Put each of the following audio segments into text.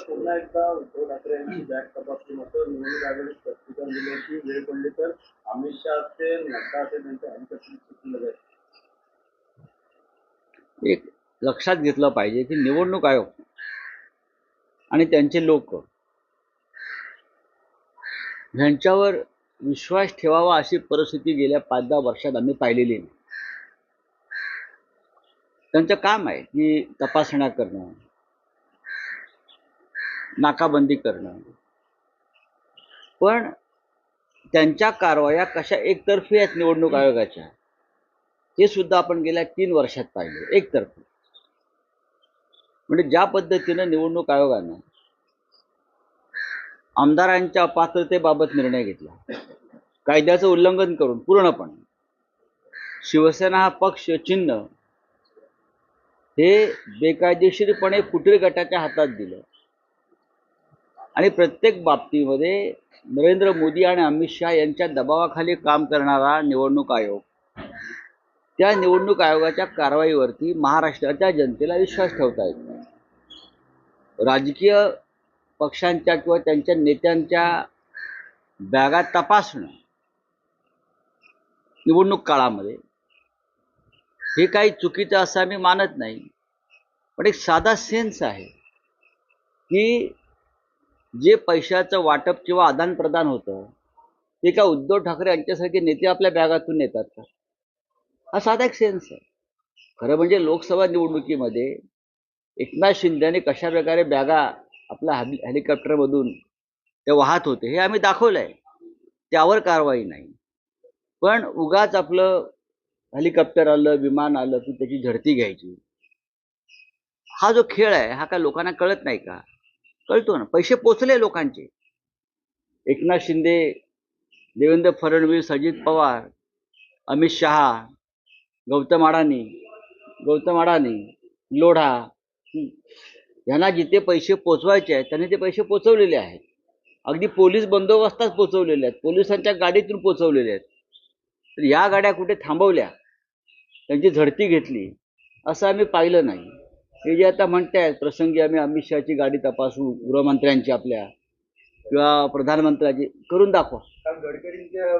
पुन्हा एकदा उद्धव ठाकरे यांची बॅग तपासली मात्र निवडणूक आयोगाने स्पष्टीकरण दिले की वेळ पडली तर अमित शहा असेल नड्डा असेल त्यांच्या हेलिकॉप्टर सुटलं जाईल एक लक्षात घेतलं पाहिजे की निवडणूक आयोग आणि त्यांचे लोक. ह्यांच्यावर विश्वास ठेवावा अशी परिस्थिती गेल्या पाच दहा वर्षात आम्ही पाहिलेली नाही. त्यांचं काम आहे की तपासण्या करणं नाकाबंदी करणं. पण त्यांच्या कारवाया कशा एकतर्फी आहेत निवडणूक आयोगाच्या हे सुद्धा आपण गेल्या तीन वर्षात पाहिले एकतर्फी. म्हणजे ज्या पद्धतीनं निवडणूक आयोगानं आमदारांच्या पात्रतेबाबत निर्णय घेतला कायद्याचं उल्लंघन करून पूर्णपणे शिवसेना हा पक्ष चिन्ह हे बेकायदेशीरपणे फुटीर गटाच्या हातात दिलं. आणि प्रत्येक बाबतीमध्ये नरेंद्र मोदी आणि अमित शहा यांच्या दबावाखाली काम करणारा निवडणूक आयोग त्या निवडणूक आयोगाच्या कारवाईवरती महाराष्ट्राच्या जनतेला विश्वास ठेवता येत नाही. राजकीय पक्षांच्या किंवा त्यांच्या नेत्यांच्या बॅगा तपासणं निवडणूक काळामध्ये हे काही चुकीचं असं आम्ही मानत नाही. पण एक साधा सेन्स आहे की जे पैशाचं वाटप किंवा आदानप्रदान होतं ते का उद्धव ठाकरे यांच्यासारखे नेते आपल्या बॅगातून नेतात का? हा साधा एक सेन्स आहे. खरं म्हणजे लोकसभा निवडणुकीमध्ये एकनाथ शिंदेने कशा प्रकारे बॅगा आपल्या हॅली हेलिकॉप्टरमधून ते वाहत होते हे आम्ही दाखवलं आहे त्यावर कारवाई नाही. पण उगाच आपलं हेलिकॉप्टर आलं विमान आलं की त्याची झडती घ्यायची. हा जो खेळ आहे हा काय लोकांना कळत नाही का? कळतो ना. पैसे पोचले लोकांचे. एकनाथ शिंदे देवेंद्र फडणवीस अजित पवार अमित शहा गौतम अडाणी गौतम अडाणी लोढा यांना जिथे पैसे पोचवायचे आहेत त्यांनी ते पैसे पोचवलेले आहेत. अगदी पोलीस बंदोबस्तात पोचवलेले आहेत पोलिसांच्या गाडीतून पोचवलेले आहेत. तर या गाड्या कुठे थांबवल्या? त्यांची झडती घेतली. असं आम्ही पाहिलं नाही. हे जे आता म्हणतायत प्रसंगी आम्ही अमित शहाची गाडी तपासू गृहमंत्र्यांची आपल्या किंवा प्रधानमंत्र्याची करून दाखवा. गडकरींच्या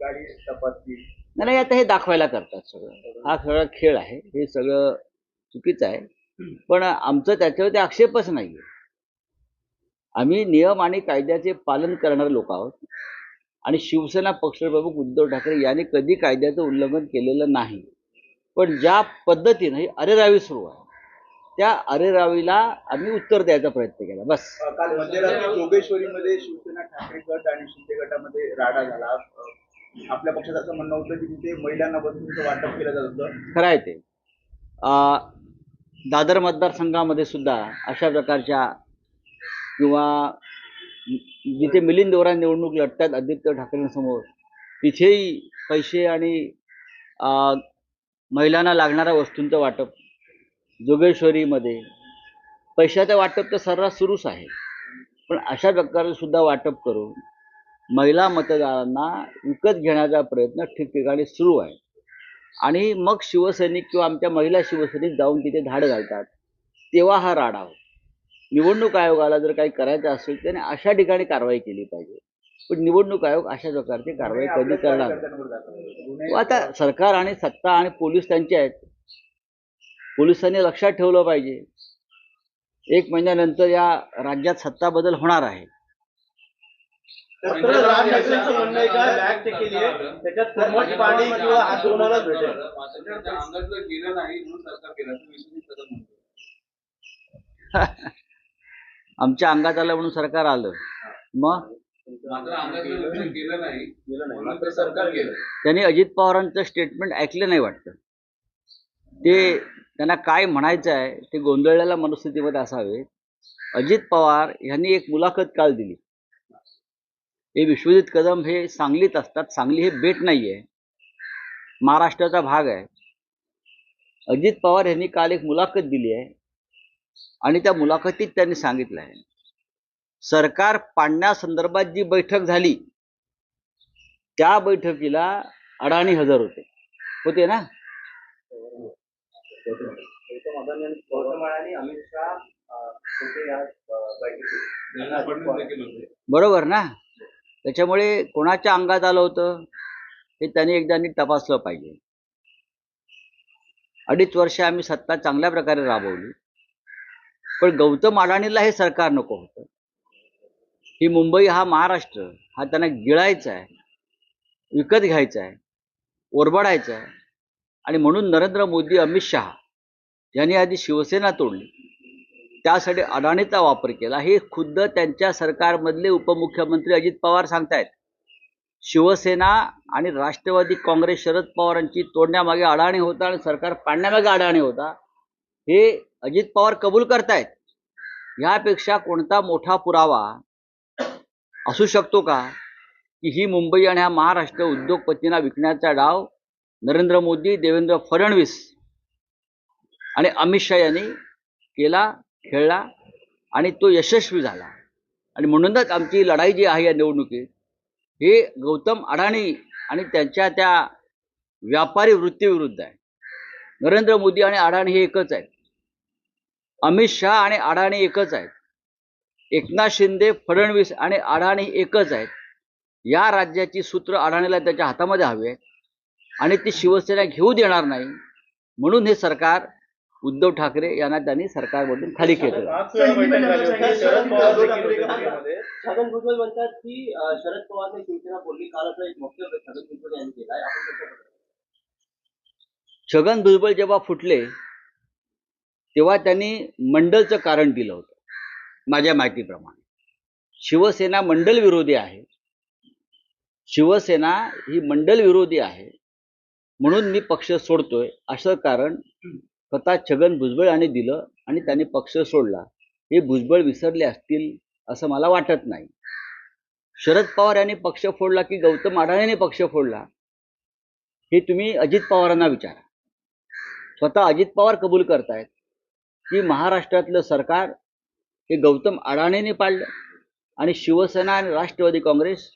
गाडी तपासली. नाही, आता हे दाखवायला करतात सगळं. हा सगळा खेळ आहे. हे सगळं चुकीचं आहे. पण आमचं त्याच्यावरती आक्षेपच नाही आम्ही नियम आणि कायद्याचे पालन करणारे लोक आहोत. आणि शिवसेना पक्षप्रमुख उद्धव ठाकरे यांनी कधी कायद्याचं उल्लंघन केलेलं नाही. पण ज्या पद्धतीनं ही अरेरावी सुरू आहे त्या अरेरावीला आम्ही उत्तर द्यायचा प्रयत्न केला. बस. अं, काल मध्यरात्री जोगेश्वरीमध्ये शिवसेना ठाकरे गट आणि शिंदे गटामध्ये राडा झाला. आपल्या पक्षात असं म्हणणं होतं की तिथे महिलांना बसून वाटप केलं जात होतं. खरं आहे ते. अं, दादर मतदारसंघामध्ये सुद्धा अशा प्रकारच्या किंवा जिथे मिलिंद देवरा निवडणूक लढतात आदित्य ठाकरेंसमोर तिथेही पैसे आणि महिलांना लागणाऱ्या वस्तूंचं वाटप जोगेश्वरीमध्ये. पैशाचं वाटप तर सर्रास सुरूच आहे. पण अशा प्रकारे सुद्धा वाटप करून महिला मतदारांना विकत घेण्याचा प्रयत्न ठिकठिकाणी सुरू आहे. आणि मग शिवसैनिक किंवा आमच्या महिला शिवसैनिक जाऊन तिथे धाड घालतात. तेव्हा हा राडा होतो. निवडणूक आयोगाला जर काही करायचं असेल त्याने अशा ठिकाणी कारवाई केली पाहिजे. पण निवडणूक आयोग अशा प्रकारची कारवाई कधी करणार आता सरकार आणि सत्ता आणि पोलीस त्यांचे आहेत. पोलिसांनी लक्षात ठेवलं पाहिजे. एक महिन्यानंतर या राज्यात सत्ता बदल होणार आहे. तर राज ठाकरेंचं म्हणणं आहे का? बॅग जे केली आहे त्याच्यात कोमट पाणी किंवा हात धुवणारच भेटेल. त्यांच्या अंगात जर गेलं नाही म्हणून सरकार केलं तर विश्वजित कदम म्हणतो. आमच्या अंगात आलं म्हणून सरकार आलं. मग? गेलं नाही. म्हणून ते सरकार गेलं. त्यांनी अजित पवारांचं स्टेटमेंट ऐकलं नाही वाटतं. ते त्यांना काय म्हणायचं आहे ते गोंधळलेल्या मनस्थितीमध्ये असावे. अजित पवार यांनी एक मुलाखत काल दिली. हे विश्वजित कदम हे सांगलीत असतात. सांगली हे बेट नाही आहे महाराष्ट्राचा भाग आहे. अजित पवार यांनी काल एक मुलाखत दिली आहे. आणि त्या मुलाखतीत त्यांनी सांगितलं आहे. सरकार पाडण्यासंदर्भात जी बैठक झाली त्या बैठकीला अडाणी हजर होते. होते ना? बरोबर ना? त्याच्यामुळे कोणाच्या अंगात आलं होतं हे त्यांनी एकदा नीट तपासलं पाहिजे. अडीच वर्ष आम्ही सत्ता चांगल्या प्रकारे राबवली. पण गौतम अडाणीला हे सरकार नको होतं. ही मुंबई हा महाराष्ट्र हा त्यांना गिळायचा आहे विकत घ्यायचा आहे ओरबडायचा आहे. आणि म्हणून नरेंद्र मोदी अमित शहा यांनी आधी शिवसेना तोडली. त्यासाठी अडाणीचा वापर केला. हे खुद्द त्यांच्या सरकारमधले उपमुख्यमंत्री अजित पवार सांगतायत. शिवसेना आणि राष्ट्रवादी काँग्रेस शरद पवारांची तोडण्यामागे अडाणी होता आणि सरकार पाडण्यामागे अडाणी होता हे अजित पवार कबूल करतायत. ह्यापेक्षा कोणता मोठा पुरावा असू शकतो का? की ही मुंबई आणि हा महाराष्ट्र उद्योगपतींना विकण्याचा डाव नरेंद्र मोदी देवेंद्र फडणवीस आणि अमित शहा यांनी केला? खेळला आणि तो यशस्वी झाला. आणि म्हणूनच आमची लढाई जी आहे या निवडणुकीत हे गौतम अडाणी आणि त्यांच्या त्या व्यापारी वृत्तीविरुद्ध आहे. नरेंद्र मोदी आणि अडाणी हे एकच आहेत. अमित शहा आणि अडाणी एकच आहेत. एकनाथ शिंदे फडणवीस आणि अडाणी एकच आहेत. या राज्याची सूत्र अडाणीला त्याच्या हातामध्ये हवी आहेत आणि ती शिवसेना घेऊ देणार नाही. म्हणून हे सरकार उद्धव ठाकरे यांना त्यांनी सरकारमधून खाली केलं. छगन. भुजबळ म्हणतात की शरद पवारने शिवसेना बोलली काल असं एक छगन भुजबळ यांनी? छगन भुजबळ जेव्हा फुटले तेव्हा त्यांनी मंडलचं कारण दिलं होतं माझ्या माहितीप्रमाणे. शिवसेना मंडल विरोधी आहे. शिवसेना ही मंडल विरोधी आहे. म्हणून मी पक्ष सोडतोय असं कारण स्वतः छगन भुजबळ यांनी दिलं आणि त्यांनी पक्ष सोडला. हे भुजबळ विसरले असतील असं मला वाटत नाही. शरद पवार यांनी पक्ष फोडला की गौतम अडाण्याने पक्ष फोडला? हे तुम्ही अजित पवारांना विचारा. स्वतः अजित पवार कबूल करतायत की महाराष्ट्रातलं सरकार हे गौतम अडाणेने पाडलं आणि शिवसेना आणि राष्ट्रवादी काँग्रेस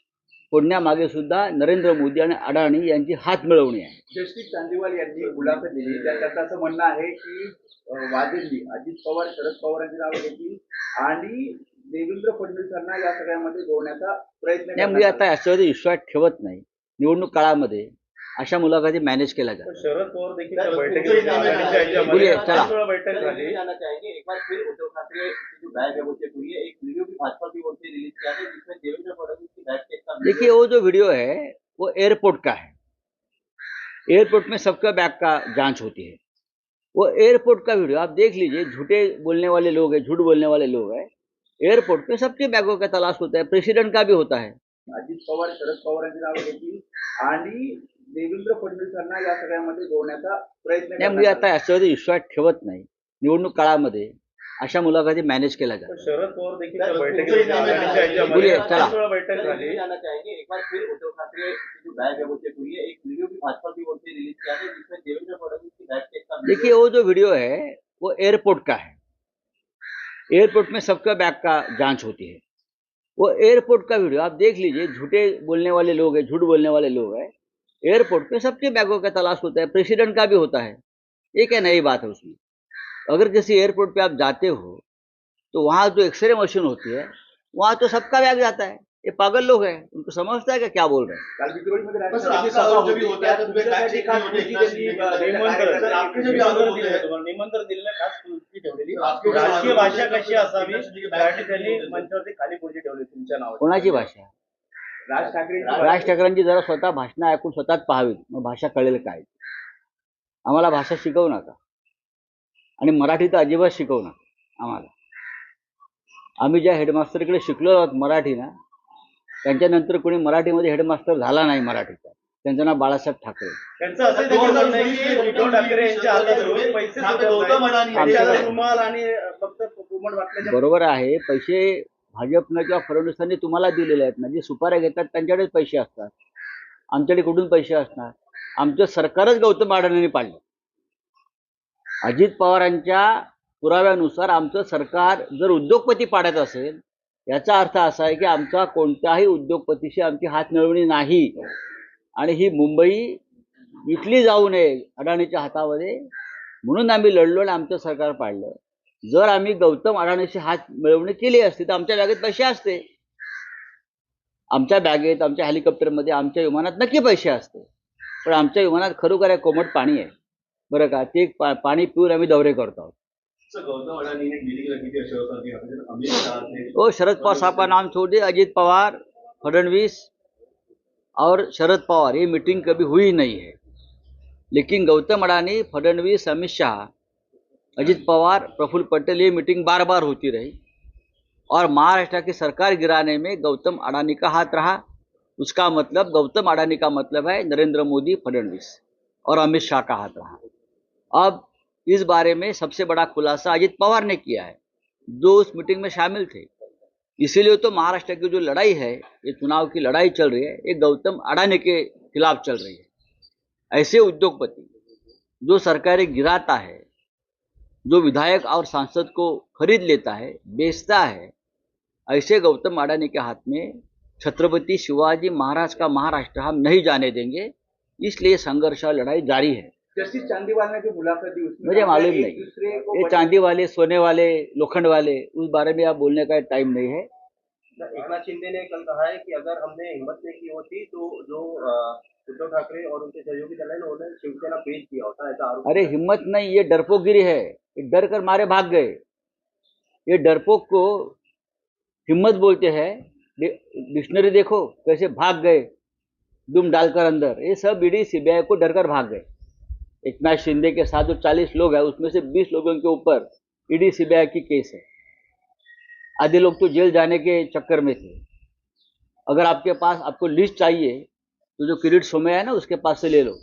फोडण्यामागे सुद्धा नरेंद्र मोदी आणि अडाणी यांची हात मिळवणी आहे. जयश्री चांदीवाल यांनी मुलाखत दिली. त्या त्याचं असं म्हणणं आहे की वाजेंनी अजित पवार शरद पवारांची नावं घेतली आणि देवेंद्र फडणवीसांना या सगळ्यामध्ये जोडण्याचा प्रयत्न नाही मी करण्यात आता याच्यावरती विश्वास ठेवत नाही. निवडणूक काळामध्ये अशा मुलाखती मॅनेज केल्या. जातात शरद पवार देखील त्या चला. बैठक झाली चाहेंगे एक बार फिर उद्धव ठाकरे की जो बैग है वो चेक हुई है एक वीडियो भी भाजपा की ओर से रिलीज़ किया है जिसमें देवेंद्र फडणवीस की बैग चेक का देखिए वो जो वीडियो है वो एयरपोर्ट का है एयरपोर्ट में सबका बैग का जाँच होती है वो एयरपोर्ट का वीडियो आप देख लीजिए झूठे बोलने वाले लोग हैं झूठ बोलने वाले लोग हैं एयरपोर्ट पे सबके बैगों का तलाश होता है प्रेसिडेंट का भी होता है अजित पवार शरद पवारांची नावं घेतली आणि देवेंद्र फडणवीसांना या सगळ्यामध्ये जोडण्याचा प्रयत्न नाही मी करण्यात आता याच्यावरती विश्वास ठेवत नाही निवडणूक काळामध्ये अशा मुलाखती मॅनेज केल्या आला. जातात शरद पवार देखील त्या सर, बैठकीत तुमचं होते. इनाम आहे. अडाणीच्या ह्याच्यामध्ये बोलिये, चला. पाच वेळा बैठक सर, झाली ये जानना चाहेंगे एक बार फिर उद्धव ठाकरे की जो बैग है वो चेक हुई है एक वीडियो भी भाजपा की ओर से रिलीज किया है जिसमें देवेंद्र फडणवीस की बैग चेक का देखिए वो जो वीडियो है वो एयरपोर्ट का है एयरपोर्ट में सबका बैग का जांच होती है वो एयरपोर्ट का वीडियो आप देख लीजिए झूठे बोलने वाले लोग हैं झूठ बोलने वाले लोग हैं एयरपोर्ट पे सबके बैगों का तलाश होता है प्रेसिडेंट का भी होता है। ये क्या नई बात है उसमें? अगर किसी एयरपोर्ट पे आप जाते हो तो वहाँ जो एक्सरे मशीन होती है वहाँ तो सबका बैग जाता है। ये पागल लोग हैं उनको समझता है कि क्या बोल रहे हैं। कोणाची भाषा राज ठाकरे राज ठाकरेंची जरा स्वतः भाषणं ऐकून स्वतःच पाहावीत. मग भाषा कळेल काय? आम्हाला भाषा शिकवू नका. आणि मराठी तर अजिबात शिकवू नका. आम्हाला. आम्ही ज्या हेडमास्टरकडे शिकलो आहोत मराठी ना त्यांच्यानंतर कोणी मराठीमध्ये हेडमास्टर झाला नाही मराठीचा. त्यांचं नाव बाळासाहेब ठाकरे. त्यांचं असं देखील म्हणणं आहे की उद्धव ठाकरे यांच्या हातात रोज पैसे सुटत गौतम नाहीत. अडाणी आमच्याला यांच्या- रुमाल आणि फक्त कोमट वाटल्याच्या बरोबर आहे पैसे भाजपनं किंवा फडणवीसांनी तुम्हाला दिलेले आहेत ना जे सुपाऱ्या घेतात त्यांच्याकडेच पैसे असतात. आमच्याकडे कुठून पैसे असणार? आमचं सरकारच गौतम अडाणींनी पाडलं. अजित पवारांच्या पुराव्यानुसार आमचं सरकार जर उद्योगपती पाडत असेल याचा अर्थ असा आहे की आमचा कोणत्याही उद्योगपतीशी आमची हात मिळवणी नाही. आणि ही मुंबई विकली जाऊ नये अडाणीच्या हातामध्ये म्हणून आम्ही लढलो आणि आमचं सरकार पाडलं. जर आम्ही गौतम अडाणीशी हात मिळवणी केली असती तर आमच्या बॅगेत पैसे असते. आमच्या बॅगेत आमच्या हेलिकॉप्टरमध्ये आमच्या विमानात नक्की पैसे असते. पण आमच्या विमानात खरोखर आहे कोमट पाणी आहे. बरं का? ते पा पाणी पिऊन आम्ही दौरे करतो आहोत. ओ शरद पवार साहब का नाम छोड़ दिए अजीत पवार फडणवीस और शरद पवार. ये मीटिंग कभी हुई नहीं है लेकिन गौतम अडानी फडणवीस अमित शाह अजीत पवार प्रफुल्ल पटेल ये मीटिंग बार बार होती रही। और महाराष्ट्र की सरकार गिराने में गौतम अडानी का हाथ रहा। उसका मतलब गौतम अडानी का मतलब है नरेंद्र मोदी फडणवीस और अमित शाह का हाथ रहा। अब इस बारे में सबसे बड़ा खुलासा अजित पवार ने किया है। जो उस मीटिंग में शामिल थे। इसीलिए तो महाराष्ट्र की जो लड़ाई है ये चुनाव की लड़ाई चल रही है ये गौतम अडानी के खिलाफ चल रही है। ऐसे उद्योगपति जो सरकारें गिराता है जो विधायक और सांसद को खरीद लेता है बेचता है ऐसे गौतम अडानी के हाथ में छत्रपति शिवाजी महाराज का महाराष्ट्र हम नहीं जाने देंगे इसलिए संघर्ष और लड़ाई जारी है। जस्टिस चांदीवाल ने जो मुलाकात दी उसमें मुझे मालूम नहीं। ये चांदी वाले सोने वाले लोखंड वाले उस बारे में आप बोलने का टाइम नहीं है। एकनाथ शिंदे ने कल कहा है कि अगर हमने हिम्मत नहीं की होती तो जो उद्धव ठाकरे और उनके सहयोगी दल है उन्होंने शिवसेना बेच दिया होता ऐसा अरे हिम्मत नहीं ये डरपोकगिरी है। डर कर मारे भाग गए। ये डरपोक को हिम्मत बोलते हैं डिक्शनरी देखो कैसे भाग गए, दुम डालकर अंदर। ये सब ईडी सीबीआई को डर कर भाग गए। नाथ शिंदे के साथ जो चालीस लोग हैं, उसमें से बीस लोगों के ऊपर ईडी सीबीआई की केस है। आधे लोग तो जेल जाने के चक्कर में थे। अगर आपके पास, आपको लिस्ट चाहिए तो जो किरीट सोमया है ना, उसके पास से ले लो।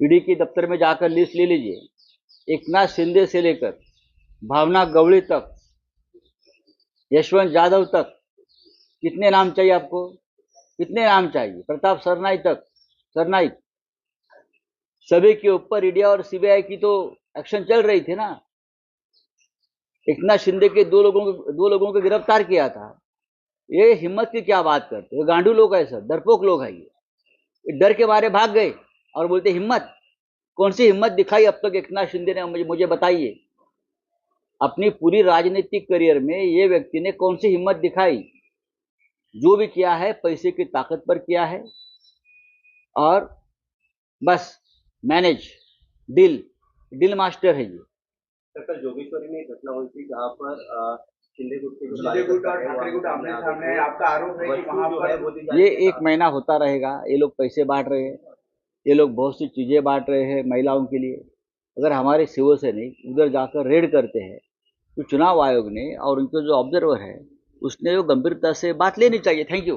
ईडी के दफ्तर में जाकर लिस्ट ले लीजिए। एकनाथ शिंदे से लेकर भावना गवड़ी तक, यशवंत यादव तक, कितने नाम चाहिए आपको? कितने नाम चाहिए? प्रताप सरनाई तक सरनाइक सभी के ऊपर ईडी और सीबीआई की तो एक्शन चल रही थी ना। एकनाथ शिंदे के दो लोगों को, दो लोगों को गिरफ़्तार किया था। ये हिम्मत की क्या बात करते हो? गांडू लोग है सर डरपोक लोग है ये। डर के मारे भाग गए और बोलते हिम्मत कौन सी हिम्मत दिखाई अब तक एकनाथ शिंदे ने? मुझे मुझे बताइए। अपनी पूरी राजनीतिक करियर में ये व्यक्ति ने कौन सी हिम्मत दिखाई? जो भी किया है पैसे की ताकत पर किया है और बस मैनेज डील डील मास्टर है ये। सर जोगेश्वरी में घटना हुई थी जहाँ पर शिंदे गुट के गुट और ठाकरे गुट आमने सामने आए थे। आपका आरोप है कि वहाँ पर वो दी जा ये एक महीना होता रहेगा ये लोग पैसे बांट रहे हैं। ये लोग बहुत सी चीज़ें बांट रहे हैं महिलाओं के लिए। अगर हमारे शिवसैनिक उधर जाकर रेड करते हैं तो चुनाव आयोग ने और उनके जो ऑब्जर्वर है, उसने जो गंभीरता से बात लेनी चाहिए। Thank you.